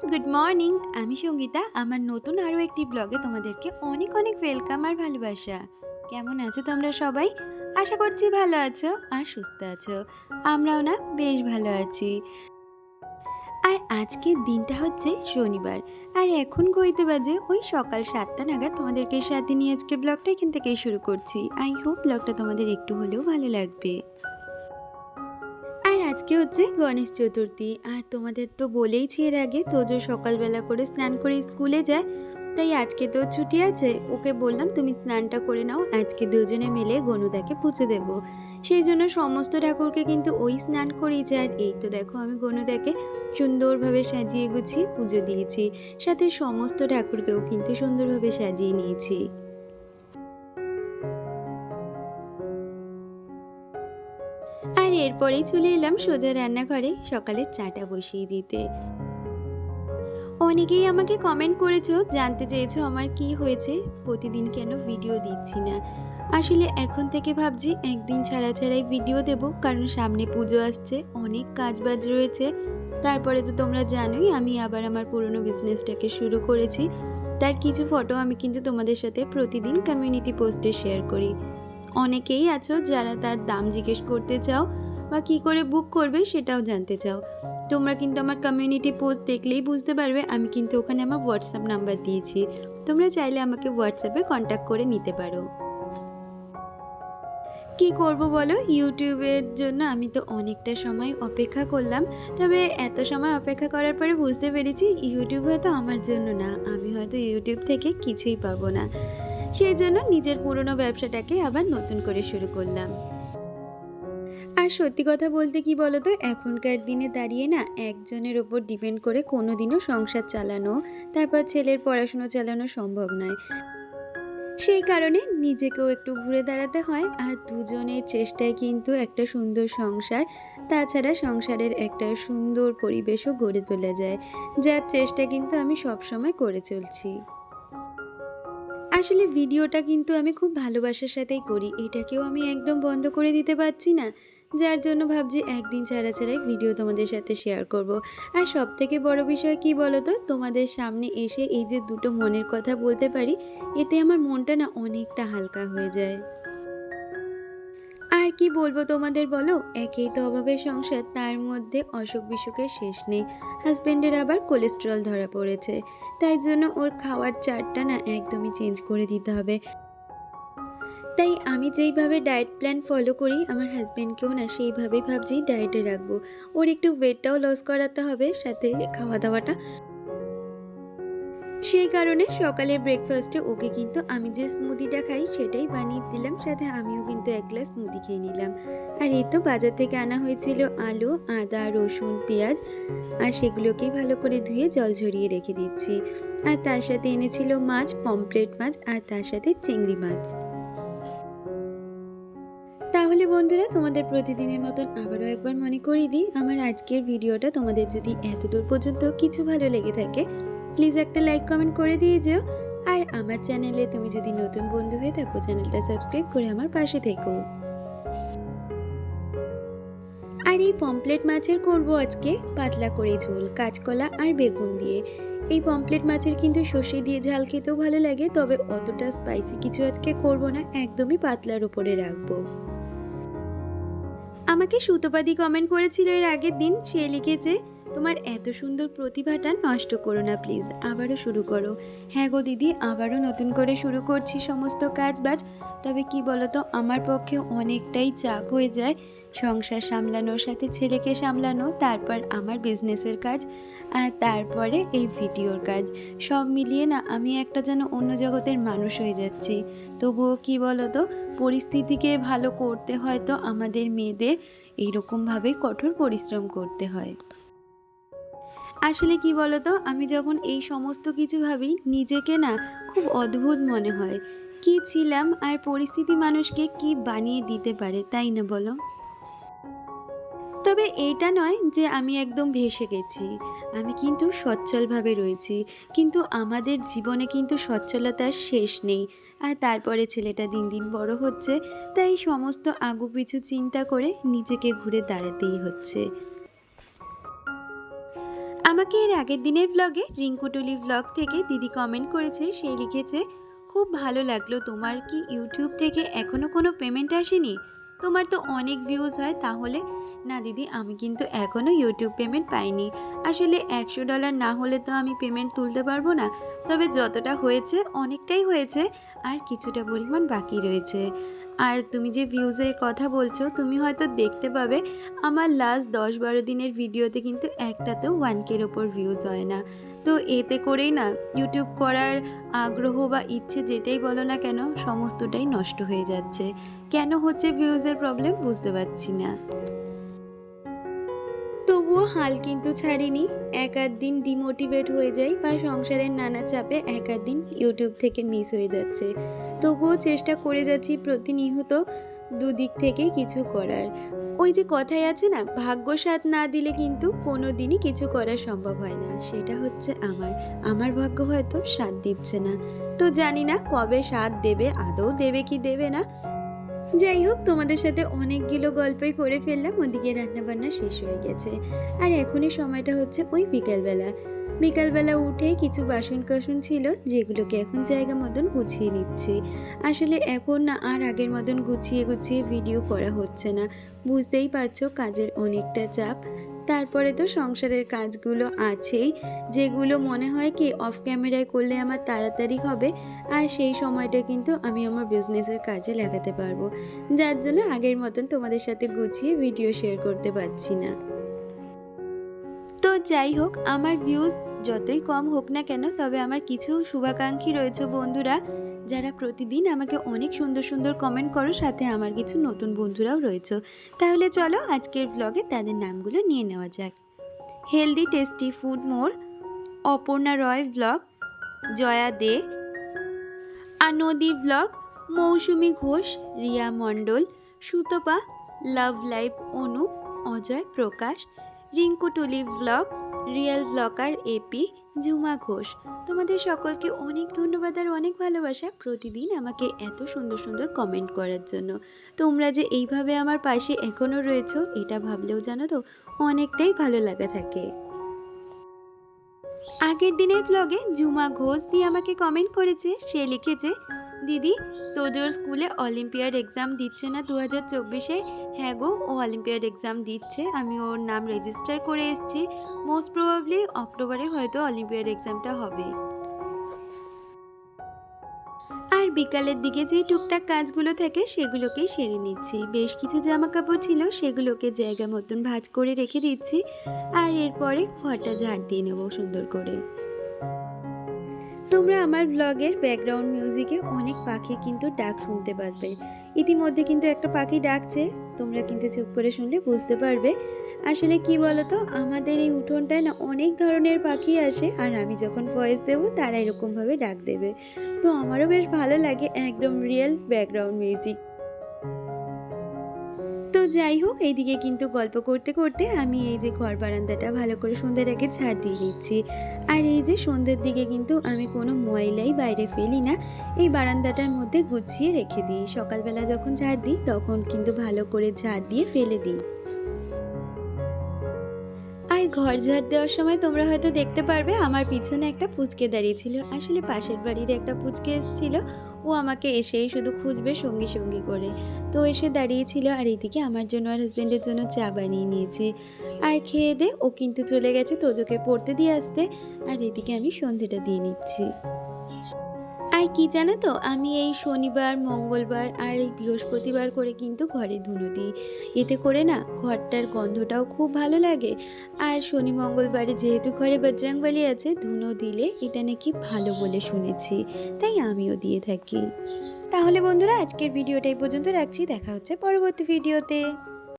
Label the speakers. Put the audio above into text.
Speaker 1: Good morning আমি সঙ্গীতা। আমার নতুন আরও একটি ব্লগে তোমাদেরকে অনেক অনেক ওয়েলকাম আর ভালোবাসা। কেমন আছো তোমরা সবাই? আশা করছি ভালো আছো আর সুস্থ আছো। আমরাও না বেশ ভালো আছি। আর আজকের দিনটা হচ্ছে শনিবার। আর এখন গইতে বাজে ওই সকাল সাতটা নাগাদ তোমাদেরকে সাথে নিয়ে আজকে ব্লগটা এখান থেকেই শুরু করছি। আই হোপ ব্লগটা তোমাদের একটু হলেও ভালো লাগবে। আজকে হচ্ছে গণেশ চতুর্থী। আর তোমাদের তো বলেইছি এর আগে, তোজো সকালবেলা করে স্নান করে স্কুলে যায়, তাই আজকে তো ছুটি আছে। ওকে বললাম, তুমি স্নানটা করে নাও, আজকে দুজনে মিলে গনুদাকে পুজো দেব। সেই জন্য সমস্ত ঠাকুরকে কিন্তু ওই স্নান করিয়েছে আর এই তো দেখো, আমি গনুদাকে সুন্দরভাবে সাজিয়ে গুছিয়ে পুজো দিয়েছি। সাথে সমস্ত ঠাকুরকেও কিন্তু সুন্দরভাবে সাজিয়ে নিয়েছি। এরপরেই চলে এলাম সোজা রান্নাঘরে সকালে চাটা বসিয়ে দিতে। অনেকেই আমাকে কমেন্ট করেছ, জানতে চেয়েছো আমার কি হয়েছে, প্রতিদিন কেন ভিডিও দিচ্ছি না। আসলে এখন থেকে ভাবছি একদিন ছাড়া ছাড়াই ভিডিও দেব, কারণ সামনে পুজো আসছে, অনেক কাজবাজ রয়েছে। তারপরে তো তোমরা জানোই, আমি আবার আমার পুরনো বিজনেসটাকে শুরু করেছি। তার কিছু ফটো আমি কিন্তু তোমাদের সাথে প্রতিদিন কমিউনিটি পোস্টে শেয়ার করি। অনেকেই আছো যারা তার দাম জিজ্ঞেস করতে চাও বা কি করে বুক করবে সেটাও জানতে চাও। তোমরা কিন্তু আমার কমিউনিটি পোস্ট দেখলেই বুঝতে পারবে, আমি কিন্তু ওখানে আমার হোয়াটসঅ্যাপ নাম্বার দিয়েছি। তোমরা চাইলে আমাকে হোয়াটসঅ্যাপে কন্ট্যাক্ট করে নিতে পারো। কি করব বলো? ইউটিউবের জন্য আমি তো অনেকটা সময় অপেক্ষা করলাম, তবে এত সময় অপেক্ষা করার পরে বুঝতে পেরেছি ইউটিউব হয়তো আমার জন্য না। আমি হয়তো ইউটিউব থেকে কিছুই পাবো না। সেই জন্য নিজের পুরনো ব্যবসাটাকে আবার নতুন করে শুরু করলাম। আর সত্যি কথা বলতে কি বলতো? এখনকার দিনে দাঁড়িয়ে না একজনের ওপর ডিপেন্ড করে কোনো দিনও সংসার চালানো, তারপর ছেলের পড়াশুনো চালানো সম্ভব নয়। সেই কারণে নিজেকেও একটু ঘুরে দাঁড়াতে হয়, আর দুজনের চেষ্টায় কিন্তু একটা সুন্দর সংসার, তাছাড়া সংসারের একটা সুন্দর পরিবেশও গড়ে তোলা যায়, যার চেষ্টা কিন্তু আমি সবসময় করে চলছি। আসলে ভিডিওটা কিন্তু আমি খুব ভালোবাসার সাথেই করি, এটাকেও আমি একদম বন্ধ করে দিতে পারছি না। যার জন্য ভাবছি একদিন ছাড়া ছাড়াই ভিডিও তোমাদের সাথে শেয়ার করব। আর সব থেকে বড় বিষয় কি বলো তো তোমাদের সামনে এসে এই যে দুটো মনের কথা বলতে পারি, এতে আমার মনটা না অনেকটা হালকা হয়ে যায়। আর কি বলব তোমাদের বলো? একেই তো অভাবের সংসার, তার মধ্যে অসুখ বিসুখের শেষ নেই। হাজব্যান্ডের আবার কোলেস্ট্রল ধরা পড়েছে। তাই জন্য ওর খাওয়ার চারটা না একদমই চেঞ্জ করে দিতে হবে। তাই আমি যেইভাবে ডায়েট প্ল্যান ফলো করি, আমার হাজব্যান্ডকেও না সেইভাবেই ভাবছি ডায়েটে রাখব। ওর একটু ওয়েটটাও লস করাতে হবে, সাথে খাওয়া দাওয়াটা সেই কারণে সকালে ব্রেকফাস্টে ওকে কিন্তু আমি যে স্মুদিটা খাই, সেটাই বানিয়ে দিলাম, সাথে আমিও কিন্তু এক গ্লাস স্মুদি খেয়ে নিলাম। আর এই তো বাজার থেকে আনা হয়েছিল আলু, আদা, রসুন, পেঁয়াজ, আর সেগুলোকেই ভালো করে ধুয়ে জল ঝরিয়ে রেখে দিচ্ছি। আর তার সাথে এনেছিল মাছ পমপ্লেট মাছ, আর তার সাথে চিংড়ি মাছ। বন্ধুরা, তোমাদের প্রতিদিনের মতন আবারও একবার মনে করিয়ে দিই, আমার আজকের ভিডিওটা তোমাদের যদি এতদূর পর্যন্ত কিছু ভালো লেগে থাকে প্লিজ একটা লাইক কমেন্ট করে দিয়ে যেও। আর আমার চ্যানেলে তুমি যদি নতুন বন্ধু হয়ে থাকো চ্যানেলটা সাবস্ক্রাইব করে আমার পাশে থেকো। আর এই পমপ্লেট মাছের করব আজকে পাতলা করে ঝোল, কাঁচকলা আর বেগুন দিয়ে। এই পমপ্লেট মাছের কিন্তু সর্ষে দিয়ে ঝাল খেতেও ভালো লাগে, তবে অতটা স্পাইসি কিছু আজকে করব না, একদমই পাতলার উপরে রাখব। আমাকে সুতোপাদি কমেন্ট করেছিল এর আগের দিন। সে লিখেছে, তোমার এত সুন্দর প্রতিভাটা নষ্ট করো না প্লিজ আবারও শুরু করো। হ্যাঁ গো দিদি, আবারও নতুন করে শুরু করছি সমস্ত কাজ বাজ তবে কি বলতো, আমার পক্ষে অনেকটাই চাপ হয়ে যায়। সংসার সামলানোর সাথে ছেলেকে সামলানো, তারপর আমার বিজনেসের কাজ, আর তারপরে এই ভিডিওর কাজ। সব মিলিয়ে না, আমি একটা যেন অন্য জগতের মানুষ হয়ে যাচ্ছি। তবুও কি বলতো, পরিস্থিতিকে ভালো করতে হয়তো আমাদের মেয়েদের এইরকমভাবেই কঠোর পরিশ্রম করতে হয়। আসলে কি বলতো, আমি যখন এই সমস্ত কিছু ভাবি, নিজেকে না খুব অদ্ভুত মনে হয়। কি ছিলাম আর পরিস্থিতি মানুষকে কি বানিয়ে দিতে পারে, তাই না বলো? তবে এইটা নয় যে আমি একদম ভেসে গেছি। আমি কিন্তু সচ্ছলভাবে রয়েছি। কিন্তু আমাদের জীবনে কিন্তু সচ্ছলতার শেষ নেই। আর তারপরে ছেলেটা দিন দিন বড় হচ্ছে, তাই সমস্ত আগুপিছু চিন্তা করে নিজেকে ঘুরে দাঁড়াতেই হচ্ছে। আমাকে এর আগের দিনের ব্লগে রিঙ্কুটুলি ব্লগ থেকে দিদি কমেন্ট করেছে, সে লিখেছে, খুব ভালো লাগল তোমার কি ইউটিউব থেকে এখনও কোনো পেমেন্ট আসেনি? তোমার তো অনেক ভিউজ হয়, তাহলে না দিদি, আমি কিন্তু এখনও ইউটিউব পেমেন্ট পাইনি। আসলে একশো ডলার না হলে তো আমি পেমেন্ট তুলতে পারব না। তবে যতটা হয়েছে, অনেকটাই হয়েছে, আর কিছুটা পরিমাণ বাকি রয়েছে। আর তুমি যে ভিউজের কথা বলছো, তুমি হয়তো দেখতে পাবে, আমার লাস্ট দশ বারো দিনের ভিডিওতে কিন্তু একটাতেও ওয়ান কের ওপর ভিউজ হয় না। তো এতে করেই না ইউটিউব করার আগ্রহ বা ইচ্ছে যেটাই বলো না কেন, সমস্তটাই নষ্ট হয়ে যাচ্ছে। কেন হচ্ছে ভিউজের প্রবলেম বুঝতে পারছি না। তবুও হাল কিন্তু ছাড়িনি। এক আধ দিন ডিমোটিভেট হয়ে যাই বা সংসারের নানা চাপে এক আধ দিন ইউটিউব থেকে মিস হয়ে যাচ্ছে। তবুও চেষ্টা করে যাচ্ছি প্রতিনিয়ত দুদিক থেকে কিছু করার। ওই যে কথাই আছে না, ভাগ্য সাথ না দিলে কিন্তু কোনো দিনই কিছু করা সম্ভব হয় না। সেটা হচ্ছে আমার। আমার ভাগ্য হয়তো সাথ দিচ্ছে না। তো জানি না কবে সাথ দেবে, আদৌ দেবে কি দেবে না। যাই হোক তোমাদের সাথে অনেকগুলো গল্পই করে ফেললাম, ওদিকে রান্নাবান্না শেষ হয়ে গেছে। আর এখনই সময়টা হচ্ছে ওই বিকালবেলা। বিকালবেলা উঠে কিছু বাসন কাসন ছিল, যেগুলোকে এখন জায়গা মতন গুছিয়ে নিচ্ছি। আসলে এখন না আর আগের মতন গুছিয়ে গুছিয়ে ভিডিও করা হচ্ছে না। বুঝতেই পারছ, কাজের অনেকটা চাপ। তারপরে তো সংসারের কাজগুলো আছেই, যেগুলো মনে হয় কি অফ ক্যামেরায় করলে আমার তাড়াতাড়ি হবে, আর সেই সময়টা কিন্তু আমি আমার বিজনেসের কাজে লাগাতে পারব। যার জন্য আগের মতন তোমাদের সাথে গুছিয়ে ভিডিও শেয়ার করতে পারছি না। তো যাই হোক, আমার ভিউজ যতই কম হোক না কেন, তবে আমার কিছু শুভাকাঙ্ক্ষী রয়েছে বন্ধুরা। যারা প্রতিদিন আমাকে অনেক সুন্দর সুন্দর কমেন্ট করো, সাথে আমার কিছু নতুন বন্ধুরাও রয়েছে। তাহলে চলো আজকের ব্লগে তাদের নামগুলো নিয়ে নেওয়া যাক। Healthy tasty food more Aparna Roy blog Jaya Dey আনদী blog Mousumi Ghosh, Riya Mondal, Sutapa love life Anu, Ajay Prakash, Rinku Tuli blog real vlogger AP Juma Ghosh. তোমাদের সকলকে অনেক ধন্যবাদ আর অনেক ভালোবাসা প্রতিদিন আমাকে এত সুন্দর সুন্দর কমেন্ট করার জন্য। তোমরা যে এইভাবে আমার পাশে এখনও রয়েছো, এটা ভাবলেও জানো তো, অনেকটাই ভালো লাগা থাকে। আগের দিনের ব্লগে জুমা ঘোষ দিয়ে আমাকে কমেন্ট করেছে, সে লিখেছে দিদি, তোজোর স্কুলে অলিম্পিয়াড এক্সাম দিচ্ছে না দু হাজার চব্বিশে। হ্যাঁ গো, ও অলিম্পিয়াড এক্সাম দিচ্ছে। আমি ওর নাম রেজিস্টার করে এসেছি। মোস্ট প্রবাবলি অক্টোবরে হয়তো অলিম্পিয়াড এক্সামটা হবে। আর বিকালের দিকে যে টুকটাক কাজগুলো থাকে, সেগুলোকেই সেরে নিচ্ছি। বেশ কিছু জামা কাপড় ছিল, সেগুলোকে জায়গা মতন ভাঁজ করে রেখে দিচ্ছি। আর এরপরে ঘরটা ঝাড় দিয়ে নেব সুন্দর করে। তোমরা আমার ব্লগের ব্যাকগ্রাউন্ড মিউজিকে অনেক পাখি কিন্তু ডাক শুনতে পারবে। ইতিমধ্যে কিন্তু একটা পাখি ডাকছে, তোমরা কিন্তু চুপ করে শুনলে বুঝতে পারবে। আসলে কি বলতো, আমাদের এই উঠোনটায় না অনেক ধরনের পাখি আসে, আর আমি যখন ভয়েস দেবো তারা এরকমভাবে ডাক দেবে। তো আমারও বেশ ভালো লাগে একদম রিয়েল ব্যাকগ্রাউন্ড মিউজিক যাই হোক, এইদিকে কিন্তু গল্প করতে করতে আমি এই যে ঘর বারান্দাটা ভালো করে সন্ধ্যের আগে ছাড় দিয়ে দিচ্ছি আর এই যে সন্ধ্যের দিকে কিন্তু আমি কোনো ময়লাই বাইরে ফেলি না, এই বারান্দাটার মধ্যে গুছিয়ে রেখে দিই। সকালবেলা যখন ঝাড় দিই, তখন কিন্তু ভালো করে ঝাড় দিয়ে ফেলে দিই। ঘর ঝাড় দেওয়ার সময় তোমরা হয়তো দেখতে পারবে, আমার পিছনে একটা পুচকে দাঁড়িয়েছিল আসলে পাশের বাড়ির একটা পুচকে এসেছিল। ও আমাকে এসেই শুধু খুঁজবে সঙ্গী সঙ্গী করে। তো এসে দাঁড়িয়েছিল আর এইদিকে আমার জন্য আর হাজব্যান্ডের জন্য চা বানিয়ে নিয়েছি। আর খেয়ে দে, ও কিন্তু চলে গেছে তোজোকে পড়তে দিয়ে আসতে। আর এদিকে আমি সন্ধেটা দিয়ে নিচ্ছি। আর কি জানো তো, আমি এই শনিবার, মঙ্গলবার আর এই বৃহস্পতিবার করে কিন্তু ঘরে ধুলো দিই। এতে করে না ঘরটার গন্ধটাও খুব ভালো লাগে। আর শনি, মঙ্গলবারে যেহেতু ঘরে বজরংবলী আছে, ধুনো দিলে এটা নাকি ভালো বলে শুনেছি, তাই আমিও দিয়ে থাকি। তাহলে বন্ধুরা, আজকের ভিডিওটা এই পর্যন্ত রাখছি। দেখা হচ্ছে পরবর্তী ভিডিওতে।